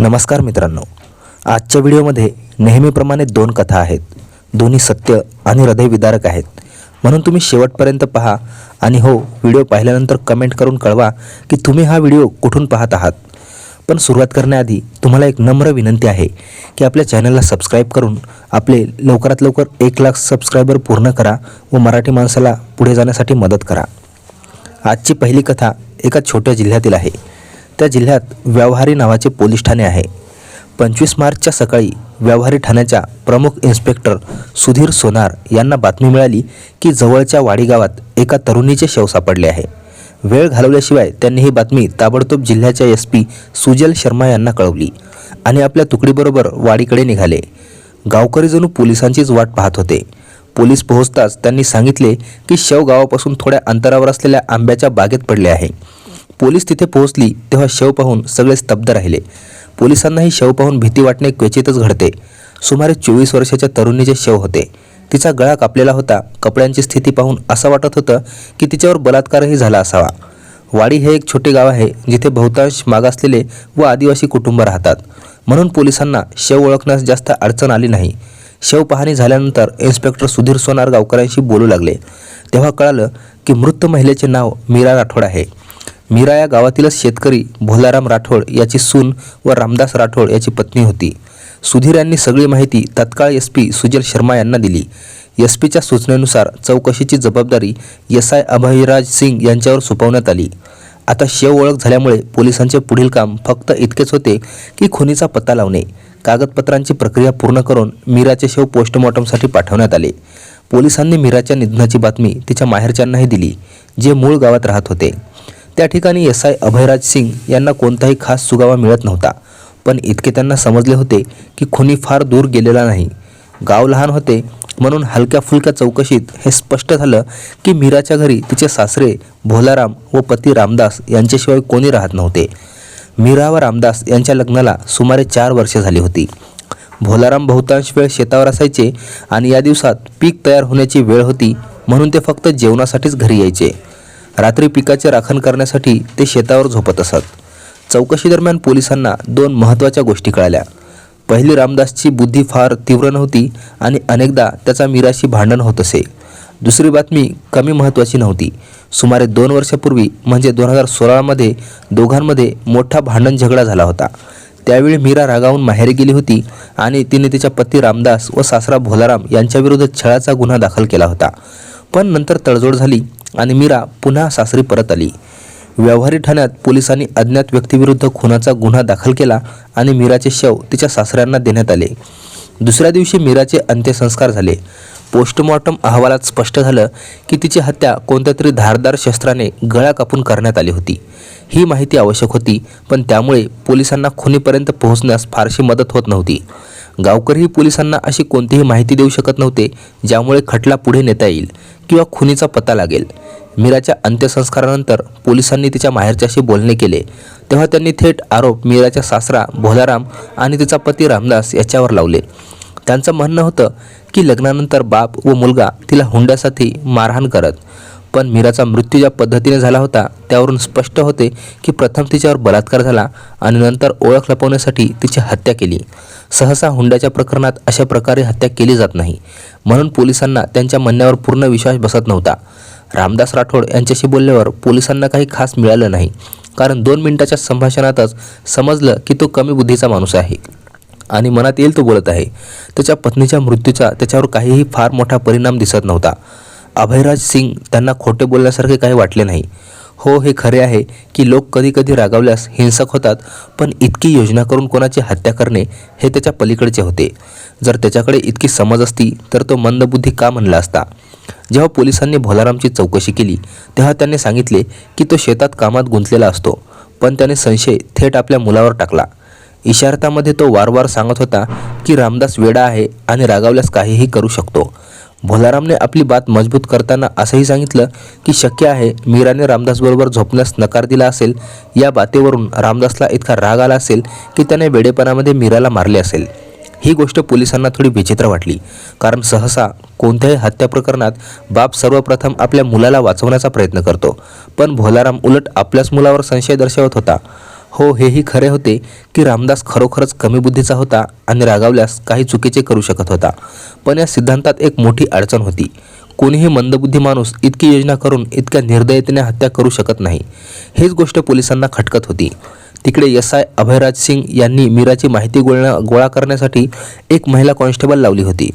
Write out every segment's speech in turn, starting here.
नमस्कार मित्रांनो. आजच्या व्हिडिओमध्ये नेहमीप्रमाणे दोन कथा आहेत. दोन्ही सत्य आणि हृदयविदारक आहेत. म्हणून तुम्ही शेवटपर्यंत पहा आणि हो व्हिडिओ पाहिल्यानंतर कमेंट करून कळवा की तुम्ही हा व्हिडिओ कुठून पाहत आहात. पण सुरुवात करण्याआधी तुम्हाला एक नम्र विनंती आहे की आपल्या चॅनलला सबस्क्राईब करून आपले लवकरात लवकर एक लाख सबस्क्रायबर पूर्ण करा व मराठी माणसाला पुढे जाण्यासाठी मदत करा. आजची पहिली कथा एका छोट्या जिल्ह्यातील आहे. त्या जिल्ह्यात व्यवहारी नावाचे पोलीस ठाणे आहे. पंचवीस मार्चच्या सकाळी व्यवहारी ठाण्याच्या प्रमुख इन्स्पेक्टर सुधीर सोनार यांना बातमी मिळाली की जवळच्या वाडी गावात एका तरुणीचे शव सापडले आहे. वेळ घालवल्याशिवाय त्यांनी ही बातमी ताबडतोब जिल्ह्याच्या एस पी सुजल शर्मा यांना कळवली आणि आपल्या तुकडीबरोबर वाडीकडे निघाले. गावकरी जणू पोलिसांचीच वाट पाहत होते. पोलीस पोहोचताच त्यांनी सांगितले की शव गावापासून थोड्या अंतरावर असलेल्या आंब्याच्या बागेत पडले आहे. पोलीस तिथे पोहोचली तेव्हा शव पाहून सगळे स्तब्ध राहिले. पोलिसांनाही शव पाहून भीती वाटणे क्वचितच घडते. सुमारे चोवीस वर्षाच्या तरुणीचे शव होते तिचा गळा कापलेला होता. कपड्यांची स्थिती पाहून असं वाटत होतं की तिच्यावर बलात्कारही झाला असावा. वाडी हे एक छोटे गाव आहे जिथे बहुतांश मागासलेले व आदिवासी कुटुंब राहतात. म्हणून पोलिसांना शव ओळखण्यास जास्त अडचण आली नाही. शव पाहणी झाल्यानंतर इन्स्पेक्टर सुधीर सोनार गावकऱ्यांशी बोलू लागले. तेव्हा कळालं की मृत महिलेचे नाव मीरा राठोड आहे. मीरा या गावातीलच शेतकरी भोलाराम राठोड याची सून व रामदास राठोड याची पत्नी होती. सुधीर यांनी सगळी माहिती तत्काळ एस पी सुजल शर्मा यांना दिली. एस पीच्या सूचनेनुसार चौकशीची जबाबदारी एस आय अभयराज सिंग यांच्यावर सोपवण्यात आली. आता शेव ओळख झाल्यामुळे पोलिसांचे पुढील काम फक्त इतकेच होते की खुनीचा पत्ता लावणे. कागदपत्रांची प्रक्रिया पूर्ण करून मीराचे शव पोस्टमॉर्टमसाठी पाठवण्यात आले. पोलिसांनी मीराच्या निधनाची बातमी तिच्या माहेरच्यांनाही दिली जे मूळ गावात राहत होते. त्या ठिकाणी एस आय अभयराज सिंग यांना कोणताही खास सुगावा मिळत नव्हता. पण इतके त्यांना समजले होते की खुनी फार दूर गेलेला नाही. गाव लहान होते म्हणून हलक्या फुलक्या चौकशीत हे स्पष्ट झालं की मीराच्या घरी तिचे सासरे भोलाराम व पती रामदास यांच्याशिवाय कोणी राहत नव्हते. मीरा व रामदास यांच्या लग्नाला सुमारे चार वर्षे झाली होती. भोलाराम बहुतांश वेळ शेतावर असायचे आणि या दिवसात पीक तयार होण्याची वेळ होती म्हणून ते फक्त जेवणासाठीच घरी यायचे. रात्री पिकाचे राखण करण्यासाठी ते शेतावर झोपत असत. चौकशी दरम्यान पोलिसांना दोन महत्त्वाच्या गोष्टी कळाल्या. पहिली रामदासची बुद्धी फार तीव्र नव्हती आणि अनेकदा त्याचा मीराशी भांडण होत असे. दुसरी बातमी कमी महत्त्वाची नव्हती. सुमारे दोन वर्षापूर्वी म्हणजे दोन हजार सोळामध्ये दोघांमध्ये मोठा भांडण झगडा झाला होता. त्यावेळी मीरा रागावून माहेरी गेली होती आणि तिने तिच्या पती रामदास व सासरा भोलाराम यांच्याविरुद्ध छळाचा गुन्हा दाखल केला होता. पण नंतर तडजोड झाली आणि मीरा पुन्हा सासरी परत आली. व्यवहारी ठाण्यात पोलिसांनी अज्ञात व्यक्तीविरुद्ध खुनाचा गुन्हा दाखल केला आणि मीराचे शव तिच्या सासऱ्यांना देण्यात आले. दुसऱ्या दिवशी मीराचे अंत्यसंस्कार झाले. पोस्टमॉर्टम अहवालात स्पष्ट झालं की तिची हत्या कोणत्या तरी धारदार शस्त्राने गळा कापून करण्यात आली होती. ही माहिती आवश्यक होती पण त्यामुळे पोलिसांना खुनीपर्यंत पोहोचण्यास फारशी मदत होत नव्हती. गावकरीही पोलिसांना अशी कोणतीही माहिती देऊ शकत नव्हते ज्यामुळे खटला पुढे नेता येईल किंवा खुनीचा पत्ता लागेल. मीराच्या अंत्यसंस्कारानंतर पोलिसांनी तिच्या माहेरच्याशी बोलणे केले. तेव्हा त्यांनी थेट आरोप मीराच्या सासरा भोलाराम आणि तिचा पती रामदास याच्यावर लावले. त्यांचं म्हणणं होतं की लग्नानंतर बाप व मुलगा तिला हुंड्यासाठी मारहाण करत. पण मीराचा मृत्यू ज्या पद्धतीने झाला होता त्यावरून स्पष्ट होते की प्रथम तिच्यावर बलात्कार झाला आणि नंतर ओळख लपवण्यासाठी तिची हत्या केली. सहसा हुंड्याच्या प्रकरणात अशा प्रकारे हत्या केली जात नाही. म्हणून पोलिसांना त्यांच्या म्हणण्यावर पूर्ण विश्वास बसत नव्हता. रामदास राठोड यांच्याशी बोलल्यावर पोलिसांना काही खास मिळालं नाही. कारण दोन मिनिटाच्या संभाषणातच समजलं की तो कमी बुद्धीचा माणूस आहे. आणि मनात येईल तो बोलत आहे. त्याच्या पत्नीच्या मृत्यूचा त्याच्यावर काहीही फार मोठा परिणाम दिसत नव्हता. अभयराज सिंग त्यांना खोटे बोलण्यासारखे काही वाटले नाही. हो हे खरे आहे की लोक कधीकधी रागावल्यास हिंसक होतात पण इतकी योजना करून कोणाची हत्या करणे हे त्याच्या पलीकडचे होते. जर त्याच्याकडे इतकी समज असती तर तो मंदबुद्धी का म्हणला असता? जेव्हा पोलिसांनी भोलारामची चौकशी केली तेव्हा त्यांनी सांगितले की तो शेतात कामात गुंतलेला असतो पण त्याने संशय थेट आपल्या मुलावर टाकला. इशारतामध्ये तो वारंवार सांगत होता की रामदास वेडा आहे आणि रागावल्यास काहीही करू शकतो. भोलारामने आपली बात मजबूत करताना असंही सांगितलं की शक्य आहे मीराने रामदासबरोबर झोपण्यास नकार दिला असेल. या बातेवरून रामदासला इतका राग आला असेल की त्याने वेडेपणामध्ये मीराला मारले असेल. ही गोष्ट पोलिसांना थोडी विचित्र वाटली. कारण सहसा कोणत्याही हत्या प्रकरणात बाप सर्वप्रथम आपल्या मुलाला वाचवण्याचा प्रयत्न करतो. पण भोलाराम उलट आपल्याच मुलावर संशय दर्शवत होता. हो हेही खरे होते की रामदास खरोखरच कमी बुद्धीचा होता आणि रागावल्यास काही चुकीचे करू शकत होता. पण या सिद्धांतात एक मोठी अडचण होती. कोणीही मंदबुद्धी माणूस इतकी योजना करून इतक्या निर्दयतेने हत्या करू शकत नाही. हीच गोष्ट पोलिसांना खटकत होती. तिकडे एस. आय. अभयराज सिंग यांनी मीराची माहिती गोळण्या गोळा करण्यासाठी एक महिला कॉन्स्टेबल लावली होती.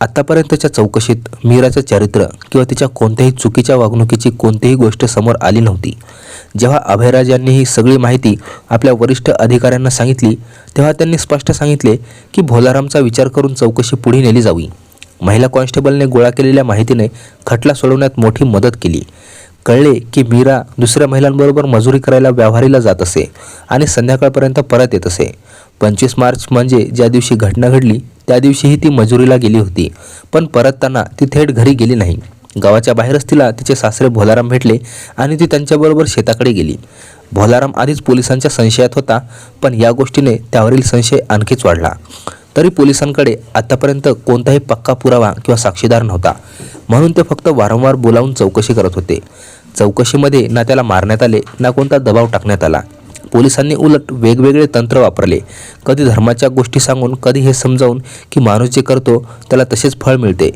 आत्तापर्यंतच्या चौकशीत मीराचं चरित्र किंवा तिच्या कोणत्याही चुकीच्या वागणुकीची कोणतीही गोष्ट समोर आली नव्हती. जेव्हा अभयराज यांनी ही सगळी माहिती आपल्या वरिष्ठ अधिकाऱ्यांना सांगितली तेव्हा त्यांनी स्पष्ट सांगितले की भोलारामचा विचार करून चौकशी पुढे नेली जावी. महिला कॉन्स्टेबलने गोळा केलेल्या माहितीने खटला सोडवण्यात मोठी मदत केली. कळले की मीरा दुसऱ्या महिलांबरोबर मजुरी करायला व्यावहारीला जात असे आणि संध्याकाळपर्यंत परत येत असे. पंचवीस मार्च म्हणजे ज्या दिवशी घटना घडली त्या दिवशीही ती मजुरीला गेली होती. पण परतताना ती थेट घरी गेली नाही. गावाच्या बाहेरच तिला तिचे सासरे भोलाराम भेटले आणि ती त्यांच्याबरोबर शेताकडे गेली. भोलाराम आधीच पोलिसांच्या संशयात होता पण या गोष्टीने त्यावरील संशय आणखीच वाढला. तरी पोलिसांकडे आतापर्यंत कोणताही पक्का पुरावा किंवा साक्षीदार नव्हता. म्हणून ते फक्त वारंवार बोलावून चौकशी करत होते. चौकशीमध्ये ना त्याला मारण्यात आले ना कोणता दबाव टाकण्यात आला. पोलिसांनी उलट वेगवेगळे तंत्र वापरले. कधी धर्माच्या गोष्टी सांगून कधी हे समजावून की माणूस जे करतो त्याला तसेच फळ मिळते.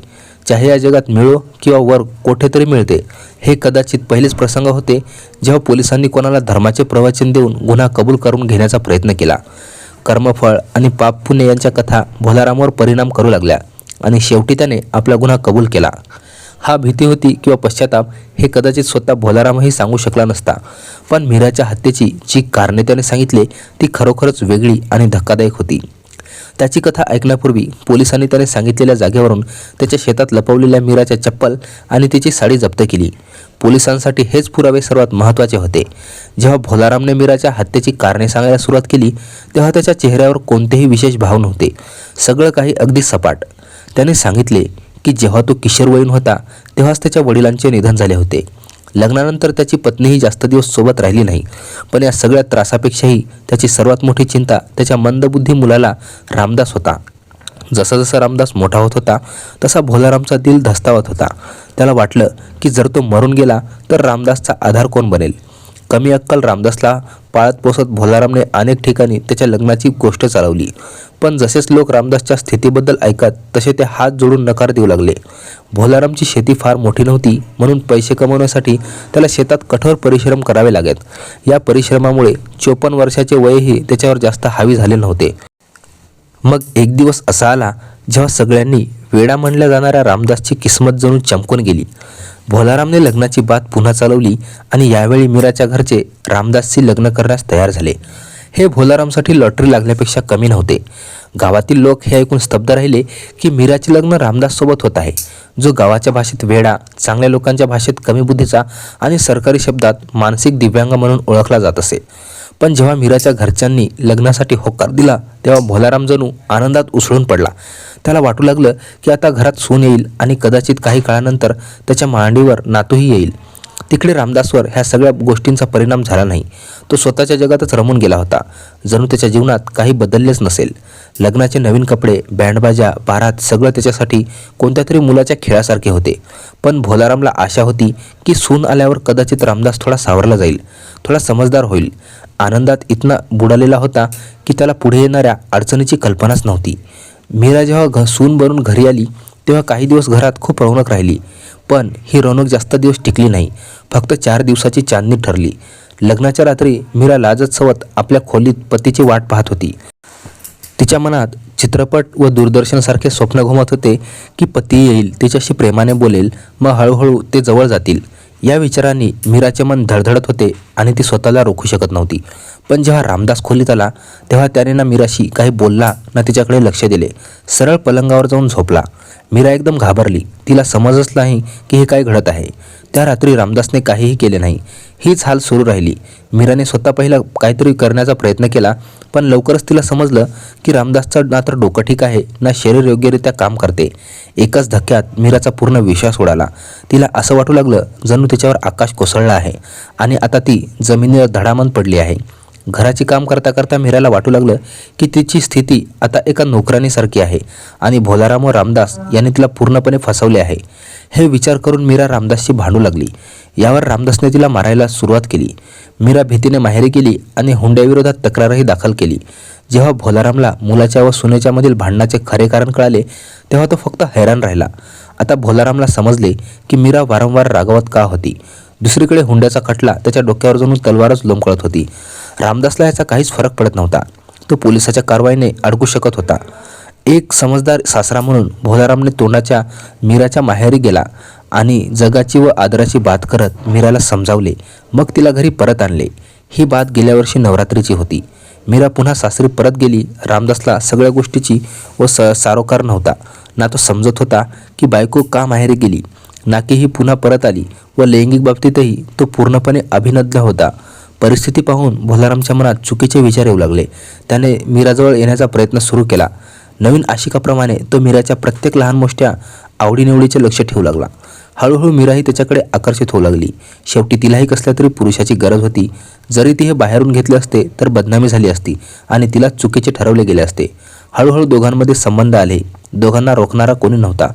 चाहे या जगात मिळो किंवा वर कोठेतरी मिळते. हे कदाचित पहिलेच प्रसंग होते जेव्हा पोलिसांनी कोणाला धर्माचे प्रवचन देऊन गुन्हा कबूल करून घेण्याचा प्रयत्न केला. कर्मफळ आणि पाप पुण्य यांच्या कथा भोलारामवर परिणाम करू लागल्या आणि शेवटी त्याने आपला गुन्हा कबूल केला. हा भीती होती किंवा पश्चाताप हे कदाचित स्वतः भोलारामही सांगू शकला नसता. पण मीराच्या हत्येची जी कारणे त्याने सांगितले ती खरोखरच वेगळी आणि धक्कादायक होती. त्याची कथा ऐकण्यापूर्वी पोलिसांनी त्याने सांगितलेल्या जागेवरून त्याच्या शेतात लपवलेल्या मीराच्या चप्पल आणि तिची साडी जप्त केली. पोलिसांसाठी हेच पुरावे सर्वात महत्त्वाचे होते. जेव्हा भोलारामने मीराच्या हत्येची कारणे सांगायला सुरुवात केली तेव्हा त्याच्या चेहऱ्यावर कोणतेही विशेष भाव नव्हते. सगळं काही अगदी सपाट. त्याने सांगितले की जेव्हा तो किशोरवयीन होता तेव्हाच त्याच्या वडिलांचे निधन झाले होते. लग्नानंतर त्याची पत्नीही जास्त दिवस सोबत राहिली नाही पण या सगळ्या त्रासापेक्षाही त्याची सर्वात मोठी चिंता त्याच्या मंदबुद्धी मुलाला रामदास होता. जसा जसा रामदास मोठा होत होता तसा भोलारामचा दिल धस्तावत होता. त्याला वाटलं की जर तो मरून गेला तर रामदासचा आधार कोण बनेल? कमी अक्कल रामदासला पाळत पोसत भोलारामने अनेक ठिकाणी त्याच्या लग्नाची गोष्ट चालवली. पण जसेच लोक रामदासच्या स्थितीबद्दल ऐकत तसे ते हात जोडून नकार देऊ लागले. भोलारामची शेती फार मोठी नव्हती म्हणून पैसे कमवण्यासाठी त्याला शेतात कठोर परिश्रम करावे लागत. या परिश्रमामुळे चोपन्न वर्षाचे वयही त्याच्यावर जास्त हावी झाले नव्हते. मग एक दिवस असा आला जेव्हा सगळ्यांनी वेडा म्हणल्या जाणाऱ्या रामदासची किस्मत जणू चमकून गेली. भोलारामने लग्नाची बात पुन्हा चालवली आणि यावेळी मीराच्या घरचे रामदासशी लग्न करण्यास तयार झाले. हे भोलारामसाठी लॉटरी लागण्यापेक्षा कमी नव्हते. गावातील लोक हे ऐकून स्तब्ध राहिले की मीराचे लग्न रामदाससोबत होत आहे. जो गावाच्या भाषेत वेडा चांगल्या लोकांच्या भाषेत कमी बुद्धीचा आणि सरकारी शब्दात मानसिक दिव्यांग म्हणून ओळखला जात असे. पण जेव्हा मीराच्या घरच्यांनी लग्नासाठी होकार दिला तेव्हा भोलाराम जणू आनंदात उसळून पडला. त्याला वाटू लागलं की आता घरात सून येईल आणि कदाचित काही काळानंतर त्याच्या मांडीवर नातूही येईल. तिकडे रामदासवर ह्या सगळ्या गोष्टींचा परिणाम झाला नाही. तो स्वतःच्या जगातच रमून गेला होता. जणू त्याच्या जीवनात काही बदललेच नसेल. लग्नाचे नवीन कपडे बँडबाजा बारात सगळं त्याच्यासाठी कोणत्या तरी मुलाच्या खेळासारखे होते. पण भोलारामला आशा होती की सून आल्यावर कदाचित रामदास थोडा सावरला जाईल. थोडा समजदार होईल. आनंदात इतना बुडालेला होता की त्याला पुढे येणाऱ्या अडचणीची कल्पनाच नव्हती. मीरा जेव्हा घ सून बनून घरी आली तेव्हा काही दिवस घरात खूप रौनक राहिली. पण ही रौनक जास्त दिवस टिकली नाही. फक्त चार दिवसाची चांदणी ठरली. लग्नाच्या रात्री मीरा लाजत सवत आपल्या खोलीत पतीची वाट पाहत होती. तिच्या मनात चित्रपट व दूरदर्शनसारखे स्वप्न घुमत होते की पती येईल तिच्याशी प्रेमाने बोलेल मग हळूहळू ते जवळ जातील. या विचारांनी मीराचे मन धडधडत होते आणि ती स्वतःला रोखू शकत नव्हती. पण जेव्हा रामदास खोलीत आला तेव्हा त्याने ना मीराशी काही बोलला ना तिच्याकडे लक्ष दिले. सरळ पलंगावर जाऊन झोपला. मीरा एकदम घाबरली. तिला समजच नाही की हे काय घडत आहे. त्या रात्री रामदासने काहीही केले नाही. हीच हाल सुरू राहिली. मीराने स्वतः पहिला काहीतरी करण्याचा प्रयत्न केला पण लवकरच तिला समजलं की रामदासचं ना तर डोकं ठीक आहे ना शरीर योग्यरित्या काम करते. एकाच धक्क्यात मीराचा पूर्ण विश्वास उडाला. तिला असं वाटू लागलं जणू तिच्यावर आकाश कोसळलं आहे आणि आता ती जमिनीवर धडामन पडली आहे. घराचे काम करता करता मीराला वाटू लागलं की तिची स्थिती आता एका नोकरानीसारखी आहे आणि भोलाराम व रामदास यांनी तिला पूर्णपणे फसवले आहे. हे विचार करून मीरा रामदासशी भांडू लागली. यावर रामदासने तिला मारायला सुरुवात केली. मीरा भीतीने माहेरी गेली आणि हुंड्याविरोधात तक्रारही दाखल केली. जेव्हा भोलारामला मुलाच्या व सुनेच्यामधील भांडणाचे खरे कारण कळाले तेव्हा तो फक्त हैराण राहिला. आता भोलारामला समजले की मीरा वारंवार रागावत का होती? दुसरीकडे हुंड्याचा खटला त्याच्या डोक्यावर जणू तलवारच लोंबकळत होती. रामदासला याचा काहीच फरक पडत नव्हता. तो पोलिसाच्या कारवाईने अडकू शकत होता. एक समजदार सासरा म्हणून भोलारामने तोंडाच्या मीराच्या माहेरी गेला आणि जगाची व आदराची बात करत मीराला समजावले. मग तिला घरी परत आणले. ही बात गेल्या वर्षी नवरात्रीची होती. मीरा पुन्हा सासरी परत गेली. रामदासला सगळ्या गोष्टीची व स सारोकार नव्हता. ना तो समजत होता की बायको का माहेरी गेली. ना की ही पुन्हा परत आली व लैंगिक बाबतीतही तो पूर्णपणे अभिनद्ध होता. परिस्थिती पाहून भोलारामच्या मनात चुकीचे विचार येऊ लागले. त्याने मीराजवळ येण्याचा प्रयत्न सुरू केला. नवीन आशिकाप्रमाणे तो मीराच्या प्रत्येक लहान मोठ्या आवडीनिवडीचे लक्ष ठेवू लागला. हळूहळू मीराही त्याच्याकडे आकर्षित होऊ लागली. शेवटी तिलाही कसल्या तरी पुरुषाची गरज होती. जरी ती हे बाहेरून घेतले असते तर बदनामी झाली असती आणि तिला चुकीचे ठरवले गेले असते. हळूहळू दोघांमध्ये संबंध आले. दोघांना रोखणारा कोणी नव्हता.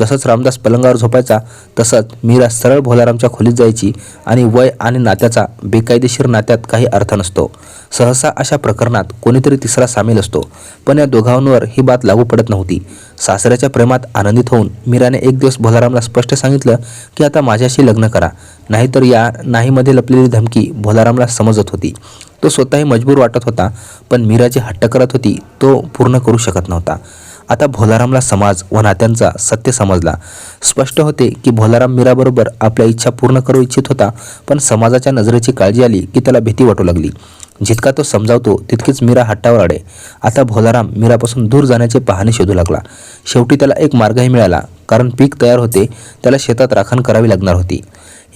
जसंच रामदास पलंगावर झोपायचा तसंच मीरा सरळ भोलारामच्या खोलीत जायची आणि वय आणि नात्याचा बेकायदेशीर नात्यात काही अर्थ नसतो. सहसा अशा प्रकरणात कोणीतरी तिसरा सामील असतो पण या दोघांवर ही बात लागू पडत नव्हती. सासऱ्याच्या प्रेमात आनंदित होऊन मीराने एक दिवस भोलारामला स्पष्ट सांगितलं की आता माझ्याशी लग्न करा. नाहीतर या नाहीमध्ये लपलेली धमकी भोलारामला समजत होती. तो स्वतःही मजबूर वाटत होता पण मीराची हट्ट करत होती तो पूर्ण करू शकत नव्हता. आता भोलारामला समाज व नात्यांचा सत्य समजला. स्पष्ट होते की भोलाराम मीराबरोबर आपल्या इच्छा पूर्ण करू इच्छित होता पण समाजाच्या नजरेची काळजी आली की त्याला भीती वाटू लागली. जितका तो समजावतो तितकीच मीरा हट्टावर अडे आता भोलाराम मीरापासून दूर जाण्याचे पाहणे शोधू लागला. शेवटी त्याला एक मार्गही मिळाला कारण पीक तयार होते त्याला शेतात राखण करावी लागणार होती.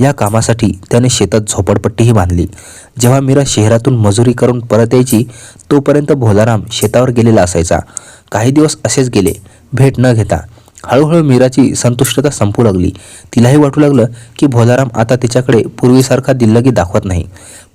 या कामासाठी त्याने शेतात झोपडपट्टीही बांधली. जेव्हा मीरा शहरातून मजुरी करून परत यायची तोपर्यंत भोलाराम शेतावर गेलेला असायचा. काही दिवस असेच गेले. भेट न घेता हळूहळू मीराची संतुष्टता संपू लागली. तिलाही वाटू लागलं की भोलाराम आता तिच्याकडे पूर्वीसारखा दिल्लगी दाखवत नाही.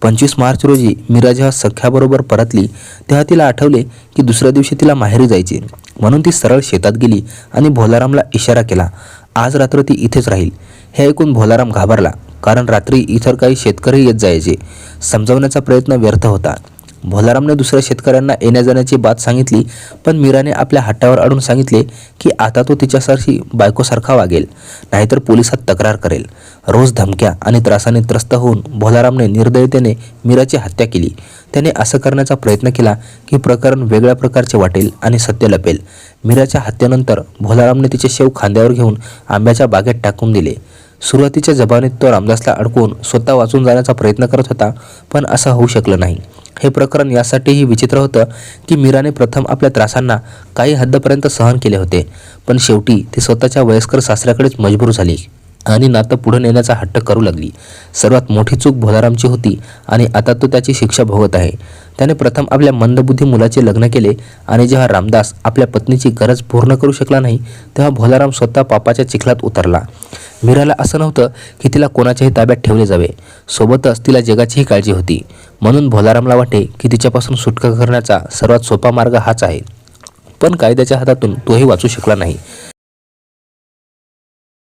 पंचवीस मार्च रोजी मीरा जेव्हा सख्याबरोबर परतली तेव्हा तिला आठवले की दुसऱ्या दिवशी तिला माहेरी जायचे. म्हणून ती सरळ शेतात गेली आणि भोलारामला इशारा केला आज रात्र ती इथेच राहील. हे ऐकून भोलाराम घाबरला कारण रात्री इतर काही शेतकरी येत जायचे. समजवण्याचा प्रयत्न व्यर्थ होता. भोलारामने दुसऱ्या शेतकऱ्यांना येण्या जाण्याची बात सांगितली पण मीराने आपल्या हट्टावर अडून सांगितले की आता तो तिच्यासारखी बायकोसारखा वागेल नाहीतर पोलिसात तक्रार करेल. रोज धमक्या आणि त्रासाने त्रस्त होऊन भोलारामने निर्दयतेने मीराची हत्या केली. त्याने असं करण्याचा प्रयत्न केला की प्रकरण वेगळ्या प्रकारचे वाटेल आणि सत्य लपेल. मीराच्या हत्येनंतर भोलारामने तिचे शेव खांद्यावर घेऊन आंब्याच्या बागेत टाकून दिले. सुरुवातीच्या जबानीत तो रामदासला अडकून स्वतः वाचून जाण्याचा प्रयत्न करत होता पण असं होऊ शकलं नाही. हे प्रकरण यासाठीही विचित्र होतं की मीराने प्रथम आपल्या त्रासांना काही हद्दपर्यंत सहन केले होते पण शेवटी ती स्वतःच्या वयस्कर सासऱ्याकडेच मजबूर झाली आणि नातं पुढे नेण्याचा हट्ट करू लागली. सर्वात मोठी चूक भोलारामची होती आणि आता तो त्याची शिक्षा भोगत आहे. त्याने प्रथम आपल्या मंदबुद्धी मुलाचे लग्न केले आणि जेव्हा रामदास आपल्या पत्नीची गरज पूर्ण करू शकला नाही तेव्हा भोलाराम स्वतः पापाच्या चिखलात उतरला. मीराला असं नव्हतं की तिला कोणाच्याही ताब्यात ठेवले जावे. सोबतच तिला जगाचीही काळजी होती. म्हणून भोलारामला वाटे की तिच्यापासून सुटका करण्याचा सर्वात सोपा मार्ग हाच आहे. पण कायद्याच्या हातातून तोही वाचू शकला नाही.